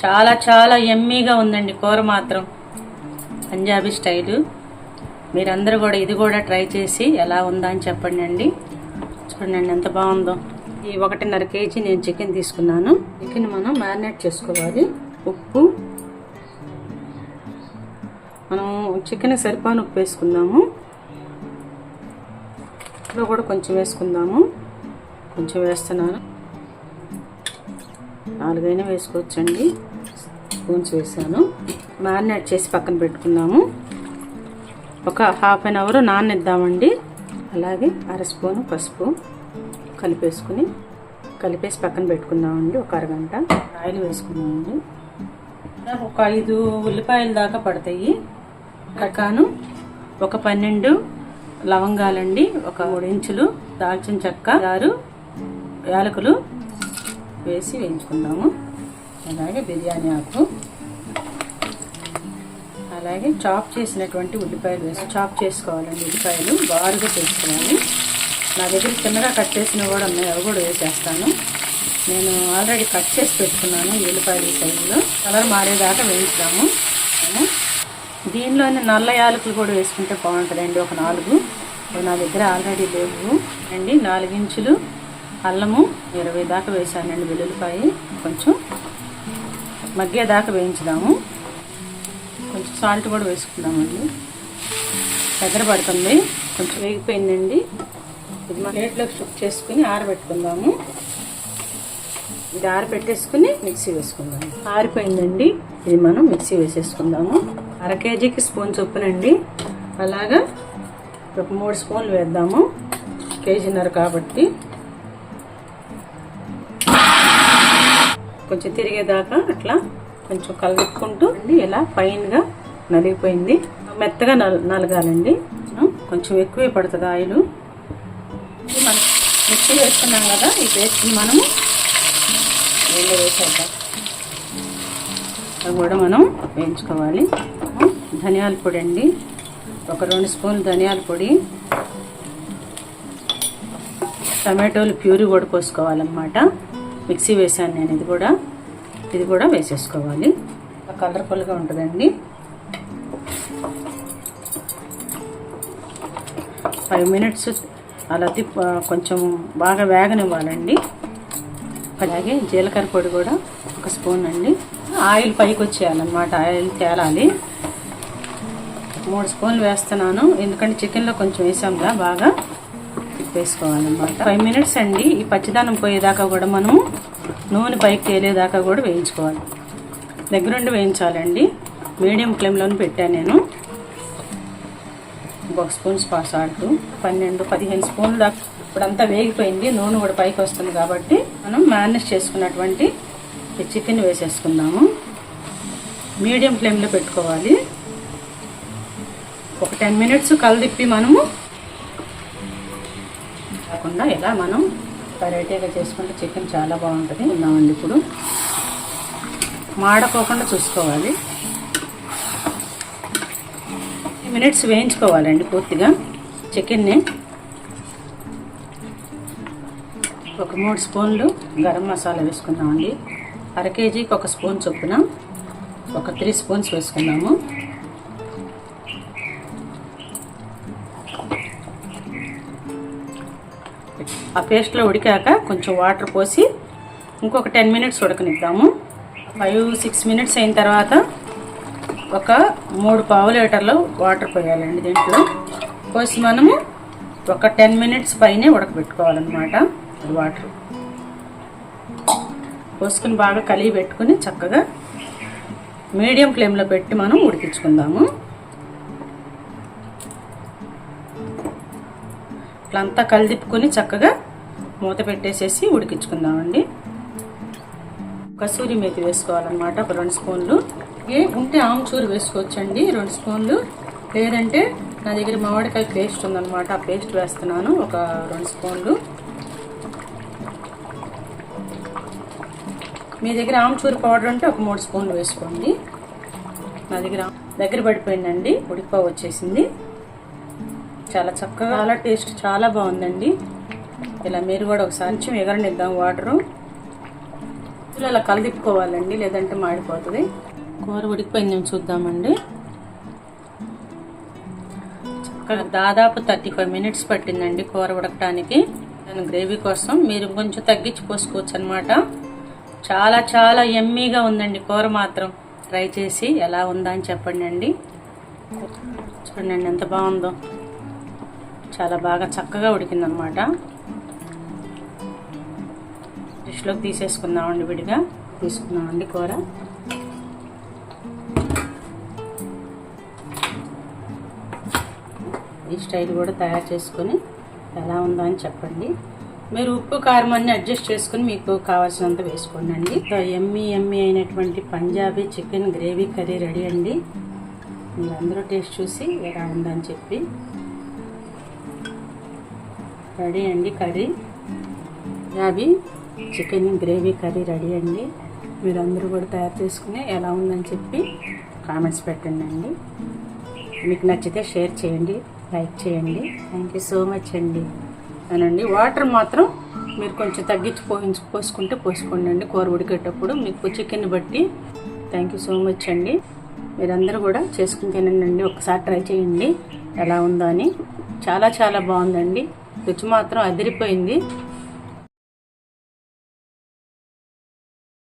చాలా చాలా ఎమ్మీగా ఉందండి కూర మాత్రం. పంజాబీ స్టైలు. మీరందరూ కూడా ఇది కూడా ట్రై చేసి ఎలా ఉందా అని చెప్పండి అండి. చూడండి ఎంత బాగుందో. ఈ ఒకటిన్నర కేజీ నేను చికెన్ తీసుకున్నాను. చికెన్ మనం మ్యారినేట్ చేసుకోవాలి. ఉప్పు. మనం చికెన్ సరిపాను ఉప్పు వేసుకుందాము. ఇప్పుడు కూడా కొంచెం వేసుకుందాము. కొంచెం వేస్తున్నాను. నాలుగైనా వేసుకోవచ్చండి. స్పూన్స్ వేసాను మ్యారినేట్ చేసి పక్కన పెట్టుకుందాము. ఒక హాఫ్ అన్ అవర్ నాననిద్దామండి అలాగే అర స్పూను పసుపు కలిపేసుకుని కలిపేసి పక్కన పెట్టుకుందామండి. ఒక అరగంట ఆయిల్ వేసుకుందామండి. ఒక ఐదు ఉల్లిపాయల దాకా పడతాయి. కకాను ఒక పన్నెండు లవంగాలండి. ఒక మూడు ఇంచులు దాల్చిన చెక్క ఆరు యాలకులు వేసి వేయించుకుందాము. అలాగే బిర్యానీ ఆకు. అలాగే చాప్ చేసినటువంటి ఉల్లిపాయలు వేసి చాప్ చేసుకోవాలండి ఉల్లిపాయలు. బారుగా చేసుకోవాలి. నా దగ్గర చిన్నగా కట్ చేసినవి కూడా ఉన్నాయి అవి కూడా వేసేస్తాను. నేను ఆల్రెడీ కట్ చేసి పెట్టుకున్నాను ఈ ఉల్లిపాయల సైజులో. కలర్ మారేదాకా వేయించుదాము. దీనిలోనే నల్ల యాలకులు కూడా వేసుకుంటే బాగుంటుందండి ఒక నాలుగు. నా దగ్గర ఆల్రెడీ లేవు. అండి నాలుగు ఇంచులు అల్లము ఇరవై దాకా వేసానండి వెల్లుల్లిపాయ. కొంచెం మగ్గేదాకా వేయించుదాము. కొంచెం సాల్ట్ కూడా వేసుకుందామండి. దగ్గర పడుతుంది. కొంచెం వేగిపోయిందండి. ఇది మా ప్లేట్లోకి షుక్ చేసుకుని ఆరబెట్టుకుందాము. ఇది ఆరబెట్టేసుకుని మిక్సీ వేసుకుందాము. ఆరిపోయిందండి. ఇది మనం మిక్సీ వేసేసుకుందాము. అర కేజీకి స్పూన్ చొప్పునండి. అలాగా ఒక మూడు స్పూన్లు వేద్దాము. కేజీన్నర కాబట్టి. కొంచెం తిరిగేదాకా అట్లా కొంచెం కలుపుకుంటూ ఇలా ఫైన్గా నలిగిపోయింది. మెత్తగా నల్ నలగాలండి. కొంచెం ఎక్కువే పడుతుంది ఆయిల్. మనం మిక్సీ వేసుకున్నాం కదా ఈ పేస్ట్ని మనము నీళ్ళు వేసేద్దాం. అవి కూడా మనం వేయించుకోవాలి. ధనియాల పొడి అండి. ఒక రెండు స్పూన్లు ధనియాల పొడి. టమాటోలు ప్యూరీ కూడా పోసుకోవాలన్నమాట. మిక్సీ వేసాను నేను. ఇది కూడా ఇది కూడా వేసేసుకోవాలి. కలర్ఫుల్గా ఉంటుందండి. ఫైవ్ మినిట్స్ అలా తిప్ప కొంచెం బాగా వేగనివ్వాలండి. అలాగే జీలకర్ర పొడి కూడా ఒక స్పూన్ అండి. ఆయిల్ పైకి వచ్చేయాలన్నమాట ఆయిల్ తేలాలి. మూడు స్పూన్లు వేస్తున్నాను. ఎందుకంటే చికెన్లో కొంచెం వేసాంగా బాగా. వేసుకోవాలన్నమాట ఫైవ్ మినిట్స్ అండి. ఈ పచ్చిదానం పోయేదాకా కూడా మనము నూనె పైకి తేలేదాకా కూడా వేయించుకోవాలి. దగ్గరుండి వేయించాలండి. మీడియం ఫ్లేమ్లోనే పెట్టాను నేను. ఒక స్పూన్ సాల్ట్ పన్నెండు పదిహేను స్పూన్లు దాకా. ఇప్పుడంతా వేగిపోయింది. నూనె కూడా పైకి వస్తుంది కాబట్టి మనం మ్యారినేట్ చేసుకున్నటువంటి ఈ చికెన్ వేసేసుకుందాము. మీడియం ఫ్లేమ్లో పెట్టుకోవాలి. ఒక టెన్ మినిట్స్ కలదిప్పి మనము కాకుండా ఇలా మనం వెరైటీగా చేసుకుంటే చికెన్ చాలా బాగుంటుంది ఉన్నామండి ఇప్పుడు. మాడకోకుండా చూసుకోవాలి. మినిట్స్ వేయించుకోవాలండి పూర్తిగా. చికెన్ని ఒక మూడు స్పూన్లు గరం మసాలా వేసుకుందామండి. అర కేజీకి ఒక స్పూన్ చొప్పున ఒక త్రీ స్పూన్స్ వేసుకున్నాము ఆ పేస్ట్లో ఉడికాక కొంచెం వాటర్ పోసి ఇంకొక టెన్ మినిట్స్ ఉడకనిద్దాము. ఫైవ్ సిక్స్ మినిట్స్ అయిన తర్వాత ఒక మూడు పావు లీటర్లు వాటర్ పోయాలండి దీంట్లో. పోసి మనము ఒక టెన్ మినిట్స్ పైనే ఉడకబెట్టుకోవాలన్నమాట వాటర్ పోసుకుని బాగా కలిగి పెట్టుకుని చక్కగా మీడియం ఫ్లేమ్లో పెట్టి మనం ఉడికించుకుందాము. ఇట్లంతా కలిదిప్పుకొని చక్కగా మూత పెట్టేసేసి ఉడికించుకుందామండి. కసూరి మేతి వేసుకోవాలన్నమాట ఒక రెండు స్పూన్లు. ఏ ఉంటే ఆమ్చూరు వేసుకోవచ్చండి రెండు స్పూన్లు. లేదంటే నా దగ్గర మామిడికాయ పేస్ట్ ఉందన్నమాట ఆ పేస్ట్ వేస్తున్నాను ఒక రెండు స్పూన్లు. మీ దగ్గర ఆమ్చూరు పౌడర్ ఉంటే ఒక మూడు స్పూన్లు వేసుకోండి. నా దగ్గర దగ్గర పడిపోయిందండి ఉడికిపో వచ్చేసింది చాలా చక్కగా చాలా టేస్ట్ చాలా బాగుందండి. ఇలా మీరు కూడా ఒకసారి కొంచెం ఎగరనిద్దాం వాటరు. ఇలా అలా కలదిప్పుకోవాలండి లేదంటే మాడిపోతుంది. కూర ఉడికిపోయింది చూద్దామండి. చక్కగా దాదాపు థర్టీ ఫైవ్ మినిట్స్ పట్టిందండి కూర ఉడకటానికి. దాని గ్రేవీ కోసం మీరు కొంచెం తగ్గించి పోసుకోవచ్చు అనమాట చాలా చాలా ఎమ్మీగా ఉందండి కూర మాత్రం. ట్రై చేసి ఎలా ఉందా అని చెప్పండి అండి చూడండి ఎంత బాగుందో. చాలా బాగా చక్కగా ఉడికిందనమాట. డిష్లోకి తీసేసుకుందామండి విడిగా. తీసుకున్నామండి కూర. ఈ స్టైల్ కూడా తయారు చేసుకొని ఎలా ఉందో అని చెప్పండి. మీరు ఉప్పు కారం అన్ని అడ్జస్ట్ చేసుకుని మీకు కావాల్సినంత వేసుకోండి అండి. ఎమ్మి ఎమ్మి అయినటువంటి Punjabi chicken gravy curry ready అండి. మీరు అందరూ టేస్ట్ చూసి ఎలా ఉందని చెప్పి. రెడీ అండి కర్రీ. అవి చికెన్ గ్రేవీ కర్రీ రెడీ అండి. మీరు అందరూ కూడా తయారు చేసుకుని ఎలా ఉందని చెప్పి కామెంట్స్ పెట్టండి. అండి మీకు నచ్చితే షేర్ చేయండి లైక్ చేయండి. థ్యాంక్ యూ సో మచ్ అండి. అనండి వాటర్ మాత్రం మీరు కొంచెం తగ్గించి పోయించి పోసుకుంటే పోసుకోండి. అండి కూర ఉడికేటప్పుడు మీకు చికెన్ బట్టి. థ్యాంక్ యూ సో మచ్ అండి. మీరందరూ కూడా చేసుకుని తినండి ఒకసారి ట్రై చేయండి. ఎలా ఉందో అని చాలా చాలా బాగుందండి. రుచి మాత్రం అదిరిపోయింది